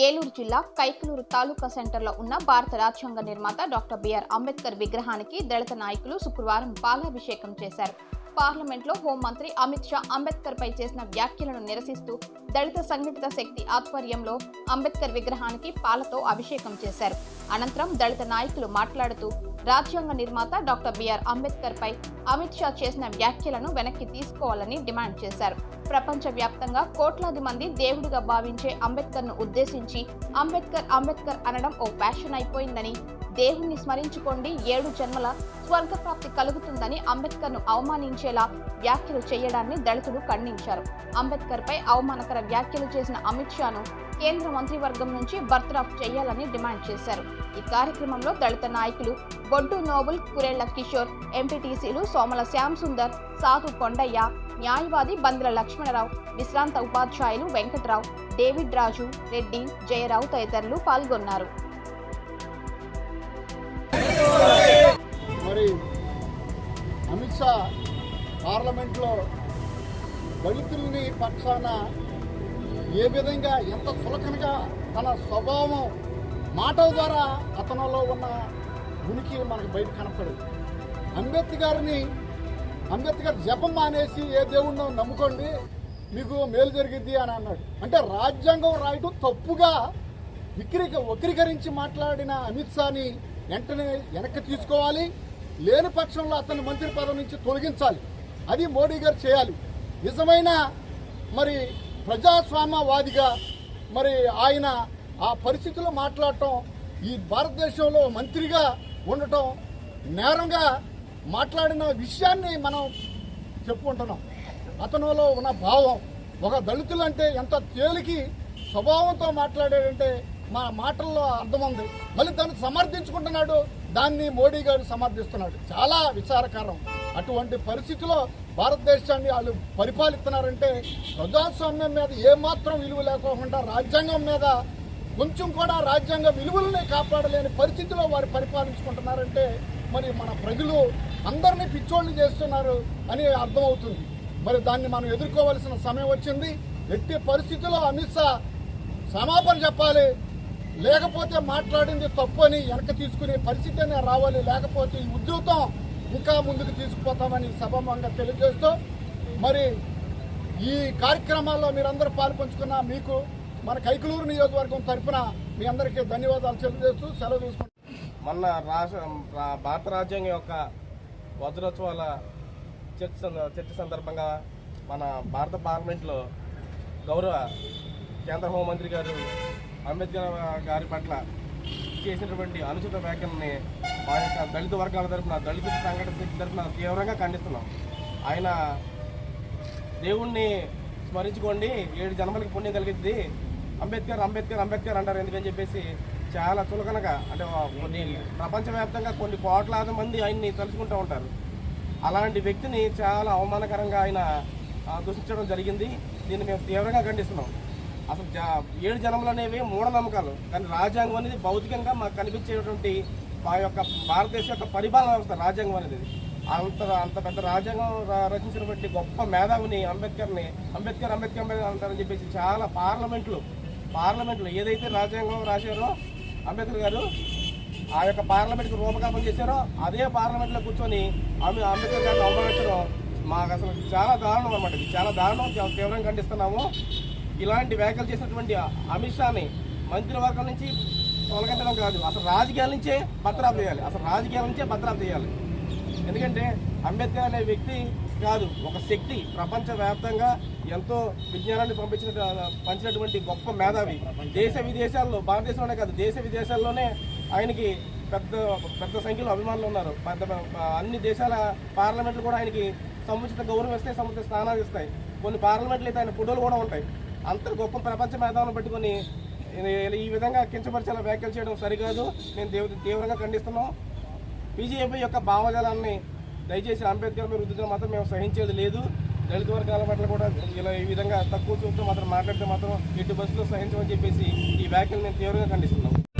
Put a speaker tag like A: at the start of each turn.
A: ఏలూరు జిల్లా కైకలూరు తాలూకా సెంటర్లో ఉన్న భారత రాజ్యాంగ నిర్మాత డాక్టర్ బిఆర్ అంబేద్కర్ విగ్రహానికి దళిత నాయకులు శుక్రవారం పాలాభిషేకం చేశారు. పార్లమెంట్లో హోంమంత్రి అమిత్ షా అంబేద్కర్పై చేసిన వ్యాఖ్యలను నిరసిస్తూ దళిత సంఘటిత శక్తి ఆధ్వర్యంలో అంబేద్కర్ విగ్రహానికి పాలతో అభిషేకం చేశారు. అనంతరం దళిత నాయకులు మాట్లాడుతూ రాజ్యాంగ నిర్మాత డాక్టర్ బిఆర్ అంబేద్కర్పై అమిత్ షా చేసిన వ్యాఖ్యలను వెనక్కి తీసుకోవాలని డిమాండ్ చేశారు. ప్రపంచవ్యాప్తంగా కోట్లాది మంది దేవుడిగా భావించే అంబేద్కర్ను ఉద్దేశించి అంబేద్కర్ అంబేద్కర్ అనడం ఓ ఫ్యాషన్ అయిపోయిందని దేవుణ్ణి స్మరించుకోండి. ఏడు జన్మల స్వర్గప్రాప్తి కలుగుతుందని అంబేద్కర్ను అవమానించేలా వ్యాఖ్యలు చేయడాన్ని దళితులు ఖండించారు. అంబేద్కర్ పై అవమానకర వ్యాఖ్యలు చేసిన అమిత్ షాను కేంద్ర మంత్రివర్గం నుంచి బర్తరఫ్ చేయాలని డిమాండ్ చేశారు. ఈ కార్యక్రమంలో దళిత నాయకులు బొడ్డు నోబుల్ కురేళ్ళ కిషోర్ ఎంపీటీసీలు సోమల శ్యామ్ సుందర్ సాధు కొండయ్య న్యాయవాది బంద్ర లక్ష్మణరావు విశ్రాంత ఉపాధ్యాయులు వెంకట్రావు డేవిడ్ రాజు రెడ్డి జయరావు తదితరులు పాల్గొన్నారు.
B: మరి అమిత్ షా పార్లమెంట్లో దళితుల్ని పక్షాన ఏ విధంగా ఎంత చులకనగా తన స్వభావం మాటల ద్వారా అతనిలో ఉన్న ఉనికి మనకు బయట కనపడదు. అంబేద్కర్ని అంబేద్కర్ జపం మానేసి ఏ దేవుణ్ణో నమ్ముకోండి మీకు మేలు జరిగింది అని అన్నాడు. అంటే రాజ్యాంగం రాయటం తప్పుగా విక్రీక వక్రీకరించి మాట్లాడిన అమిత్ షాని వెంటనే వెనక్కి తీసుకోవాలి. లేని పక్షంలో అతన్ని మంత్రి పదవి నుంచి తొలగించాలి. అది మోడీ గారు చేయాలి. నిజమైన మరి ప్రజాస్వామ్యవాదిగా మరి ఆయన ఆ పరిస్థితిలో మాట్లాడటం ఈ భారతదేశంలో మంత్రిగా ఉండటం నేరంగా మాట్లాడిన విషయాన్ని మనం చెప్పుకుంటున్నాం. అతనిలో ఉన్న భావం ఒక దళితులు అంటే ఎంత తేలికి స్వభావంతో మాట్లాడాడంటే మా మాటల్లో అర్థం ఉంది మళ్ళీ దాన్ని సమర్థించుకుంటున్నాడు. దాన్ని మోడీ గారు సమర్థిస్తున్నాడు. చాలా విచారకరం. అటువంటి పరిస్థితిలో భారతదేశాన్ని వాళ్ళు పరిపాలిస్తున్నారంటే ప్రజాస్వామ్యం మీద ఏమాత్రం విలువ లేకోకుండా రాజ్యాంగం మీద కొంచెం కూడా రాజ్యాంగ విలువలనే కాపాడలేని పరిస్థితిలో వారు పరిపాలించుకుంటున్నారంటే మరి మన ప్రజలు అందరినీ పిచ్చోళ్ళు చేస్తున్నారు అని అర్థమవుతుంది. మరి దాన్ని మనం ఎదుర్కోవాల్సిన సమయం వచ్చింది. ఎట్టి పరిస్థితుల్లో అమిత్ షా క్షమాపణ చెప్పాలి. లేకపోతే మాట్లాడింది తప్పు అని వెనక తీసుకునే పరిస్థితి రావాలి. లేకపోతే ఈ ఉద్యోగం ఇంకా ముందుకు తీసుకుపోతామని సభమంగా తెలియజేస్తూ మరి ఈ కార్యక్రమాల్లో మీరందరూ పాల్పంచుకున్న మీకు మన కైకలూరు నియోజకవర్గం తరఫున మీ అందరికీ ధన్యవాదాలు తెలియజేస్తూ సెలవు తీసుకుంటాం
C: మొన్న రాష్ట్ర భారత రాజ్యాంగం యొక్క వజ్రోత్సవాల చర్చ చర్చ సందర్భంగా మన భారత పార్లమెంట్లో గౌరవ కేంద్ర హోంమంత్రి గారు అంబేద్కర్ గారి పట్ల చేసినటువంటి అనుచిత వ్యాఖ్యలని మా యొక్క దళిత వర్గాల తరఫున దళిత సంఘటన శక్తి తరఫున తీవ్రంగా ఖండిస్తున్నాం. ఆయన దేవుణ్ణి స్మరించుకోండి ఏడు జన్మలకి పుణ్యం కలిగిద్ది. అంబేద్కర్ అంబేద్కర్ అంబేద్కర్ అంటారు ఎందుకని చెప్పేసి చాలా చులకనగా అంటే కొన్ని ప్రపంచవ్యాప్తంగా కొన్ని కోట్లాది మంది ఆయన్ని తలుచుకుంటూ ఉంటారు. అలాంటి వ్యక్తిని చాలా అవమానకరంగా ఆయన దూషించడం జరిగింది. దీన్ని మేము తీవ్రంగా ఖండిస్తున్నాం. అసలు జా- ఏడు జన్మలు అనేవి మూఢనమ్మకాలు. కానీ రాజ్యాంగం అనేది భౌతికంగా మాకు కనిపించేటువంటి మా యొక్క భారతదేశం యొక్క పరిపాలన వ్యవస్థ రాజ్యాంగం అనేది. అంత అంత పెద్ద రాజ్యాంగం ర- రచించినటువంటి గొప్ప మేధావిని అంబేద్కర్ని అంబేద్కర్ అంబేద్కర్ అంబేద్కర్ అంటారని చెప్పేసి చాలా పార్లమెంట్లు పార్లమెంట్లో ఏదైతే రాజ్యాంగం రాశారో అంబేద్కర్ గారు ఆ యొక్క పార్లమెంట్కి రూపకల్పన చేశారో అదే పార్లమెంట్లో కూర్చొని ఆమె అంబేద్కర్ గారిని అవమానించడం మాకు అసలు చాలా దారుణం అనమాట ఇది చాలా దారుణం తీవ్రంగా ఖండిస్తున్నాము. ఇలాంటి వ్యాఖ్యలు చేసినటువంటి అమిత్ షాని మంత్రివర్గం నుంచి తొలగించడం కాదు. అసలు రాజకీయాల నుంచే భద్రాపు చేయాలి. అసలు రాజకీయాల నుంచే భద్రాపు చేయాలి. ఎందుకంటే అంబేద్కర్ అనే వ్యక్తి కాదు ఒక శక్తి ప్రపంచవ్యాప్తంగా ఎంతో విజ్ఞానాన్ని పంపించిన పంచినటువంటి గొప్ప మేధావి. దేశ విదేశాల్లో భారతదేశంలోనే కాదు దేశ విదేశాల్లోనే ఆయనకి పెద్ద పెద్ద సంఖ్యలో అభిమానులు ఉన్నారు. పెద్ద అన్ని దేశాల పార్లమెంట్లు కూడా ఆయనకి సముచిత గౌరవం ఇస్తాయి సముచిత స్థానాలు ఇస్తాయి. కొన్ని పార్లమెంట్లు అయితే ఆయన ఫోటోలు కూడా ఉంటాయి. అంత గొప్ప ప్రపంచ మేధావులను పట్టుకొని ఈ- విధంగా కించపరిచేలా వ్యాఖ్యలు చేయడం సరికాదు. మేము తీవ్ర- తీవ్రంగా ఖండిస్తున్నాం. బీజేపీ యొక్క భావజాలాన్ని దయచేసి అంబేద్కర్ మీద రుద్దితే మాత్రం మేము సహించేది లేదు. దళిత వర్గాల పట్ల కూడా ఇలా ఈ విధంగా తక్కువ చూపుతూ మాత్రం మాట్లాడితే మాత్రం ఎటు బస్సులో సహించమని చెప్పేసి ఈ వ్యాఖ్యలు మేము తీవ్రంగా ఖండిస్తున్నాం.